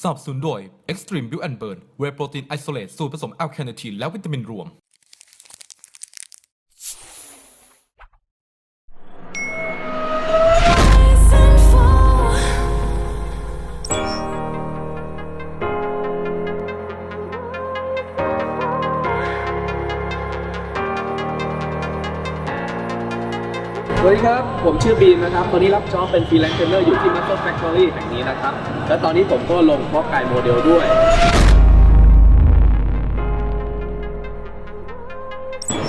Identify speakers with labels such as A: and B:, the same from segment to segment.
A: สนับสนุนโดย Extreme Build and Burn เวโปรตีนไอโซเลตสูตรผสมแอลคาเนทีนและวิตามินรวม
B: วัสดีครับ ผมชื่อบีมนะครับ ตอนนี้รับจ็อบเป็นฟรีแลนซ์เทรนเนอร์อยู่ที่ Muscle Factory แห่งนี้นะครับ และตอนนี้ผมก็ลงเพาะกายโมเดลด้วย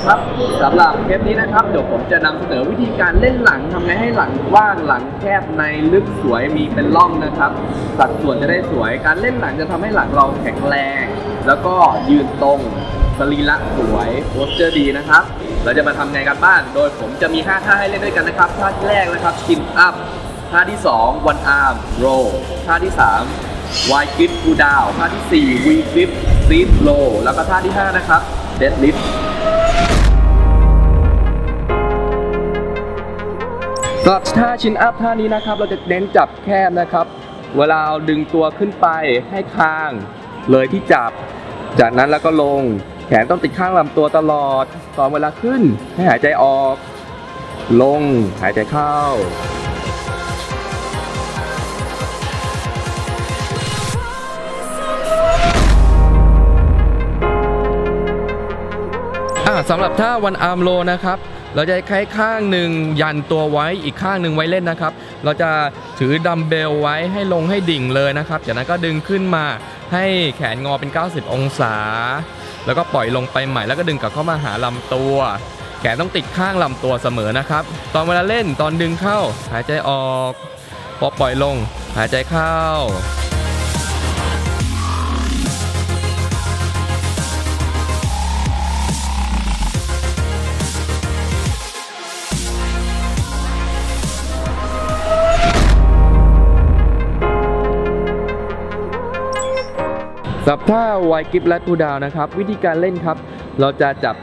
B: ครับสำหรับเทปนี้นะครับ เดี๋ยวผมจะนำเสนอวิธีการเล่นหลังทำไงให้หลังกว้างหลังแคบในลึกสวยมีเป็นร่องนะครับ สัดส่วนจะได้สวย การเล่นหลังจะทำให้หลังเราแข็งแรง แล้วก็ยืนตรงสรีระสวยโพสเจอร์ดีนะครับ เราจะมาทำไงกันบ้างโดยผมจะมี 5 ท่าให้เล่นด้วยกันนะครับ ท่าที่แรกนะครับ chin up ท่าที่ 2 one arm roll ท่าที่ 3 wide grip pull down ท่าที่ 4 v grip sit low แล้วก็ท่าที่ 5 นะครับ deadlift สำหรับท่าชินอัพท่านี้นะครับ เราจะเน้นจับแคบนะครับ เวลาเราดึงตัวขึ้นไปให้คาง เลยที่จับ จากนั้นแล้วก็ลง แขนต้องติดข้างลำตัวตลอด ตอนเวลาขึ้น ให้หายใจออก ลง หายใจเข้า อ่าสำหรับท่าวันอาร์มโลนะครับ เราจะใช้ข้างหนึ่งยันตัวไว้อีกข้างหนึ่งไว้เล่นนะครับ เราจะถือดัมเบลไว้ให้ลงให้ดิ่งเลยนะครับ จากนั้นก็ดึงขึ้นมาให้แขนงอเป็น 90 องศา แล้วก็ปล่อยลงไปใหม่แล้วก็ดึงกลับเข้ามาหาลำตัว แขนต้องติดข้างลำตัวเสมอนะครับ ตอนเวลาเล่นตอนดึงเข้า หายใจออก พอปล่อยลง หายใจเข้า สับท่าไวกิฟและทูดาวนะครับ วิธีการเล่นครับ เราจะจับ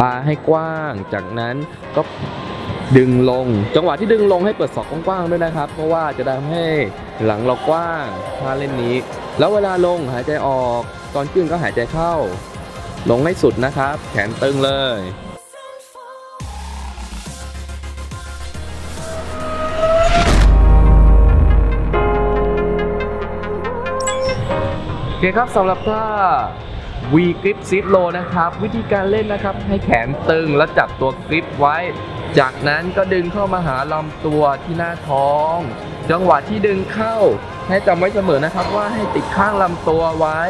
B: บาร์ให้กว้าง จากนั้นก็ดึงลง จังหวะที่ดึงลงให้เปิดศอกกว้างๆด้วยนะครับ เพราะว่าจะทำให้หลังเรากว้างท่าเล่นนี้ แล้วเวลาลงหายใจออก ตอนขึ้นก็หายใจเข้า ลงให้สุดนะครับ แขนตึงเลย เคครับสำหรับท่า V grip sit low นะครับ วิธีการเล่นนะครับ ให้แขนตึงแล้วจับตัวกริปไว้ จากนั้นก็ดึงเข้ามาหาลำตัวที่หน้าท้อง จังหวะที่ดึงเข้า ให้จำไว้เสมอนะครับว่าให้ติดข้างลำตัวไว้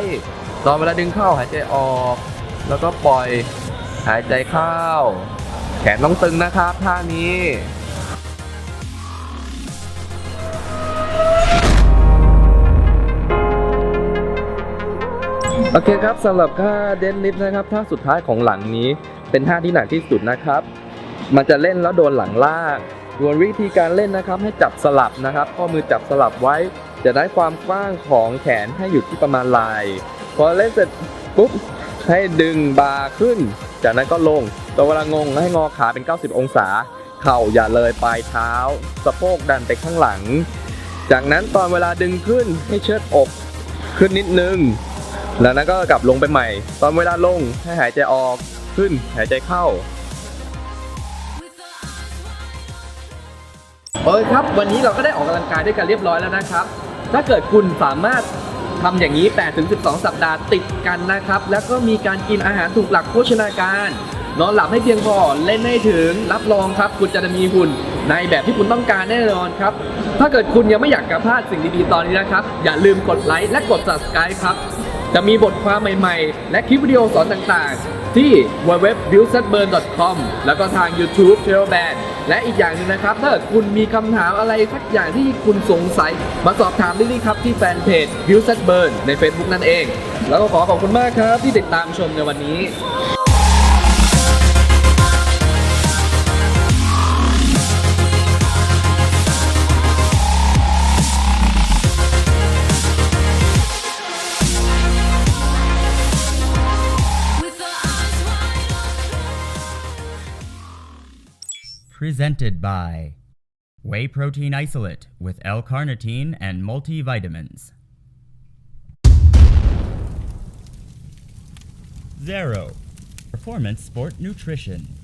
B: ตอนเวลาดึงเข้าหายใจออก แล้วก็ปล่อยหายใจเข้า แขนต้องตึงนะครับท่านี้ โอเคครับสำหรับท่าเดนลิฟนะครับท่าสุดท้ายของหลังนี้เป็นท่าที่หนักที่สุดนะครับ มันจะเล่นแล้วโดนหลังลากส่วนวิธีการเล่นนะครับให้จับสลับนะครับ ข้อมือจับสลับไว้ จะได้ความกว้างของแขนให้อยู่ที่ประมาณไหล่พอเล่นเสร็จปุ๊บให้ดึงบาขึ้น จากนั้นก็ลงตัวเวลางงให้งอขาเป็น 90 องศา เข่าอย่าเลยปลายเท้า สะโพกดันไปข้างหลัง จากนั้นตอนเวลาดึงขึ้นให้เชิดอกขึ้นนิดนึง แล้วนั้นก็กลับลงไปใหม่ ตอนเวลาลงให้หายใจออกขึ้นหายใจเข้าโอเคครับ วันนี้เราก็ได้ออกกำลังกายด้วยกันเรียบร้อยแล้วนะครับ ถ้าเกิดคุณสามารถทำอย่างนี้ 8-12 สัปดาห์ติดกันนะครับ แล้วก็มีการกินอาหารถูกหลักโภชนาการ นอนหลับให้เพียงพอ เล่นให้ถึง รับรองครับ คุณจะมีหุ่นในแบบที่คุณต้องการแน่นอนครับ ถ้าเกิดคุณยังไม่อยากกระพลาดสิ่งดีๆตอนนี้นะครับ อย่าลืมกดไลค์และกด subscribe ครับ จะมีบทความใหม่ๆ และคลิปวิดีโอสอนต่างๆ ที่ www.buildsetburn.com แล้วก็ทาง YouTube t r a i l Band และอีกอย่างหนึงนะครับ ถ้าคุณมีคำถามอะไรสักอย่างที่คุณสงสัย มาสอบถามได้เลยครับที่แฟนเพจ Build Set Burn ใน Facebook นั่นเอง แล้วก็ขอขอบคุณมากครับที่ติดตามชมในวันนี้
C: presented by Whey Protein Isolate with L carnitine and multivitamins. Zero Performance Sport Nutrition.